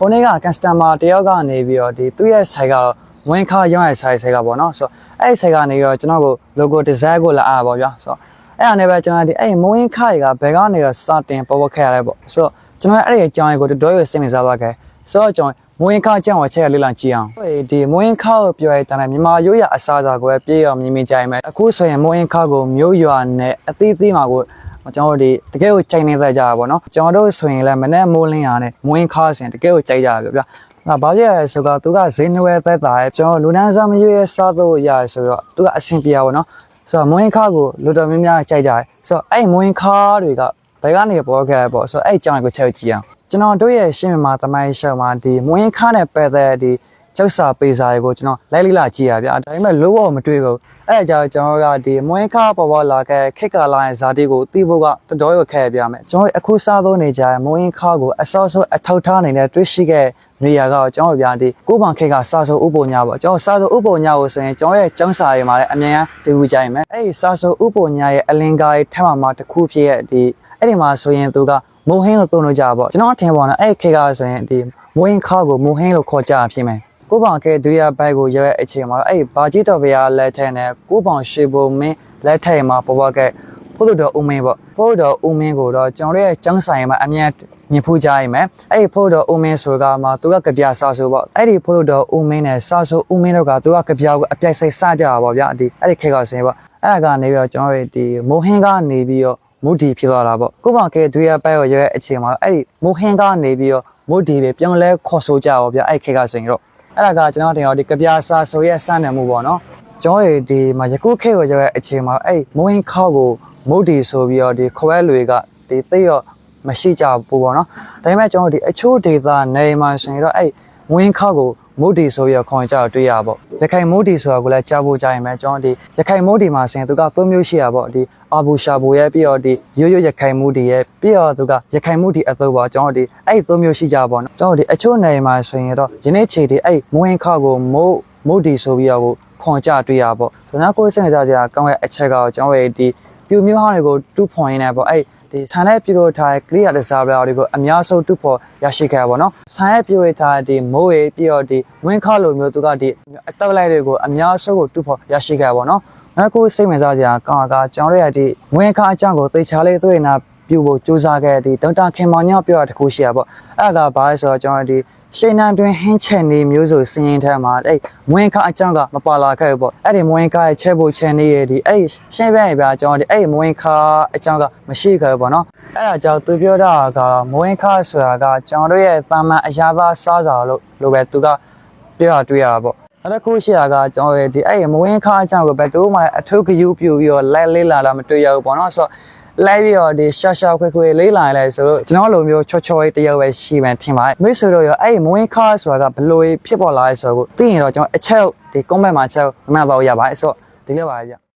ခုနေ့က customer တယောက်ကနေပြီးတော့ဒီသူ့ရဲ့ site ကတော့ဝင်းခါရောင်းရဲ့ site site ကပေါ့နော်ဆိုတော့အဲ့ဒီ site ကနေပြီးတော့ကျွန်တော်ကို logo design ကိုလာအားပါဗျာဆိုတော့အဲ့ဒါနဲ့ပဲကျွန်တော်ဒီအဲ့မဝင်းခါတွေကဘယ်ကနေတော့စတင်ပေါ်ပေါ်ခဲ့ရလဲပေါ့ဆိုတော့ကျွန်တော်အဲ့ဒီအကြောင်းကိုတော်တော်ရစိတ်ဝင်စားသွားခဲ့ဆိုတော့ကျွန်တော်မဝင်းခါကြောင်းကိုချက်ရလေးလာကြည့်အောင်ဒီမဝင်းခါကိုပြောရတဲ့မြန်မာရိုးရအစားအစာကိုပဲပြေးအောင်မြင်မြင်ကြိုင်မယ်အခုဆိုရင်မဝင်းခါကိုမျိုးရွာနဲ့အသီးသီးမှာကို ကျွန်တော်တို့ဒီတကယ်ကိုကြိုက်နေတတ်ကြတာပေါ့နော်ကျွန်တော်တို့ဆိုရင်လည်းမနေ့မိုးလင်းရနဲ့မွင်းခါဆိုရင်တကယ်ကိုကြိုက်ကြတာဗျဗျ။ဒါဘာဖြစ်လဲဆိုတော့သူကဈေးနှဝဲသက်တာရဲ့ကျွန်တော်လူနန်းစားမရွေးစားတော့ရရဆိုတော့သူကအဆင်ပြေပါဘောနော်။ဆိုတော့မွင်းခါကိုလူတော်များများကြိုက်ကြတယ်။ဆိုတော့အဲ့မွင်းခါတွေကဘယ်ကနေပေါ်ခဲ့လဲပေါ့ဆိုတော့အဲ့အကြောင်းကိုချက်ကြည့်အောင်။ကျွန်တော်တို့ရဲ့ရှင်းမြန်မာသမိုင်းရှောက်မှာဒီမွင်းခါနဲ့ပဲတဲ့ဒီ ကျောက်စာပေစာတွေကိုကျွန်တော်လိုက်လိလာကြည့်ရဗျာဒါပေမဲ့လို့တော့မတွေ့ဘူးအဲ့ဒါကြောင့်ကျွန်တော်ကဒီမွေးခါပေါ်ပေါ်လာခဲ့ခစ်ကာလာရဲ့ဇာတိကိုသိဖို့ကတော်တော်ရခဲ့ပြမယ်ကျွန်တော်အခုစားသုံးနေကြတဲ့မွေးခါကိုအစောစောအထောက်ထားနေတဲ့တွေ့ရှိခဲ့နေရာကတော့ကျွန်တော်ဗျာဒီကိုပန်ခက်ကစာဆိုဥပုံညာပေါ့ကျွန်တော်စာဆိုဥပုံညာကိုဆိုရင်ကျွန်တော်ရဲ့ကျောင်းစာရေးမှာလည်းအမြန်တူကြိုင်မယ်အဲ့ဒီစာဆိုဥပုံညာရဲ့အလင်္ကာရဲ့ထက်မှမှာတစ်ခုဖြစ်ရဲ့ဒီအဲ့ဒီမှာဆိုရင်သူကမိုဟင်းလို့သုံးလို့ကြပါပေါ့ကျွန်တော်ထင်ပါတော့အဲ့ခက်ကဆိုရင်ဒီမွေးခါကိုမိုဟင်းလို့ခေါ်ကြတာဖြစ်မယ် ကိုပောင်ကဲဒုတိယဘိုက်ကိုရောက်ရဲ့အချိန်မှာတော့အဲ့ဘာကြီးတော်ဗျာလက်ထက်နဲ့ကိုပောင်ရှေဘုံမင်းလက်ထက်မှာပေါ်ပေါ်ကဲဖို့တော်ဦးမင်းပေါ့ဖို့တော်ဦးမင်းကိုတော့ကျွန်တော်ရဲ့ចောင်းဆိုင်မှာအမြန်မြင်ဖူးကြရမယ်အဲ့ဒီဖို့တော်ဦးမင်းဆိုကမှသူကကြပြဆာဆိုပေါ့အဲ့ဒီဖို့တော်ဦးမင်းနဲ့ဆာဆိုဦးမင်းတို့ကသူကကြပြကိုအပြိုက်စိတ်စကြတာပေါ့ဗျာဒီအဲ့ဒီခေတ်ကဆိုရင်ပေါ့အဲ့ဒါကနေပြီးတော့ကျွန်တော်ရဲ့ဒီမိုဟင်းကနေပြီးတော့မုဒီဖြစ်သွားတာပေါ့ကိုပောင်ကဲဒုတိယဘိုက်ကိုရောက်ရဲ့အချိန်မှာအဲ့ဒီမိုဟင်းကနေပြီးတော့မုဒီပဲပြောင်းလဲခေါ်ဆိုကြပါဗျာအဲ့ဒီခေတ်ကဆိုရင်တော့ အဲ့ဒါကကျွန်တော်တင်တော့ဒီကပြားစာဆိုရဲ့စနယ်မှုပေါ့နော်ကျွန်တော်ရဲ့ဒီမှာယခုခေတ်ကိုရောက်ရဲ့အချိန်မှာအဲ့မိုးဟင်းခောက်ကိုမုတ်ဒီဆိုပြီးတော့ဒီခွဲလွေကဒီသိရောမရှိကြဘူးပေါ့နော်ဒါပေမဲ့ကျွန်တော်ဒီအချို့ဒေသနေမှာဆိုရင်တော့အဲ့မွင်းခောက်ကို မုတ်ဒီဆိုပြီးတော့ခေါ်ကြတော့တွေ့ရပါပေါ့ရခိုင်မုတ်ဒီဆိုတာကိုလည်းကြားဖို့ကြားရင်ပဲကျွန်တော်ဒီရခိုင်မုတ်ဒီမှာဆိုရင်သူကသုံးမျိုးရှိရပါပေါ့ဒီအာဘူရှာဘူရဲ့ပြီးတော့ဒီရိုးရိုးရခိုင်မုတ်ဒီရဲ့ပြီးတော့သူကရခိုင်မုတ်ဒီအသုတ်ပေါ့ကျွန်တော်ဒီအဲ့သုံးမျိုးရှိကြပါပေါ့နော်ကျွန်တော်ဒီအချို့နေမှာဆိုရင်တော့ယနေ့ခြေဒီအဲ့မွင်းခောက်ကိုမုတ်မုတ်ဒီဆိုပြီးတော့ခွန်ကြတွေ့ရပေါ့ဆိုတော့ကိုယ်စဉ်းစားကြတာကောင်းရဲ့အချက်ကတော့ကျွန်တော်ရဲ့ဒီ ပြူမျိုးဟောင်းတွေကိုတူးဖွန်ရင်းနေပေါ့အဲ့ဒီဆန်ရဲ့ပြိုထားတဲ့ clear disable တွေကိုအများဆုံးတူဖို့ရရှိခဲ့ပါတော့။ဆန်ရဲ့ပြိုထားတဲ့ဒီမိုးရေပြီးတော့ဒီဝင်းခါလိုမျိုးသူကဒီအတောက်လိုက်တွေကိုအများဆုံးကိုတူဖို့ရရှိခဲ့ပါတော့။နောက်ကိုစိတ်ဝင်စားစရာကောင်းတာကကျွန်တော်ရဲ့ဒီဝင်းခါအကြောင်းကိုသိချာလေးသွေးနာပြုဖို့စူးစမ်းခဲ့ဒီဒေါက်တာခင်မောင်ညောက်ပြောတာတခုရှိရပေါ့။အဲ့ဒါကဘာလဲဆိုတော့ကျွန်တော်ဒီရှိန်နံတွင်ဟင်းချက်နေမျိုးဆိုစင်းရင်ထဲမှာအဲ့မွင်းခါအကြောင်းကမပါလာခဲ့ဘူးပေါ့အဲ့ဒီမွင်းခါရဲ့ချက်ဖို့ချန်နေရဲ့ဒီအဲ့ရှင်းပြရင်ပြကျွန်တော်ဒီအဲ့မွင်းခါအကြောင်းကမရှိခဲ့ဘူးပေါ့နော်အဲ့ဒါကြောင့်သူပြောတာကမွင်းခါဆိုတာကကျွန်တော်တို့ရဲ့တာမန်အရာသားစားစာလို့လို့ပဲသူကပြောတာတွေ့ရတာပေါ့အဲ့ဒါခုရှိတာကကျွန်တော်ရဲ့ဒီအဲ့မွင်းခါအကြောင်းကိုဘယ်သူမှအထုပ်ကယူပြူပြီးတော့လိုက်လေးလာလာမတွေ့ရဘူးပေါ့နော်ဆိုတော့ လိုက်ပြီးတော့ဒီရှာရှာခွဲခွဲလေးလာလိုက်ဆိုတော့ကျွန်တော်လိုမျိုးချောချောလေးတယောက်ပဲရှိမှထင်ပါတယ်မိတ်ဆွေတို့ရောအဲ့မွေးခါဆိုတာကဘလို့ဖြစ်ပေါ်လာလဲဆိုတော့သိရင်တော့ကျွန်တော်အချက်ဒီ comment မှာချက်မှတ်တော့ရပါတယ်ဆိုတော့ဒီလိုပါပဲဗျ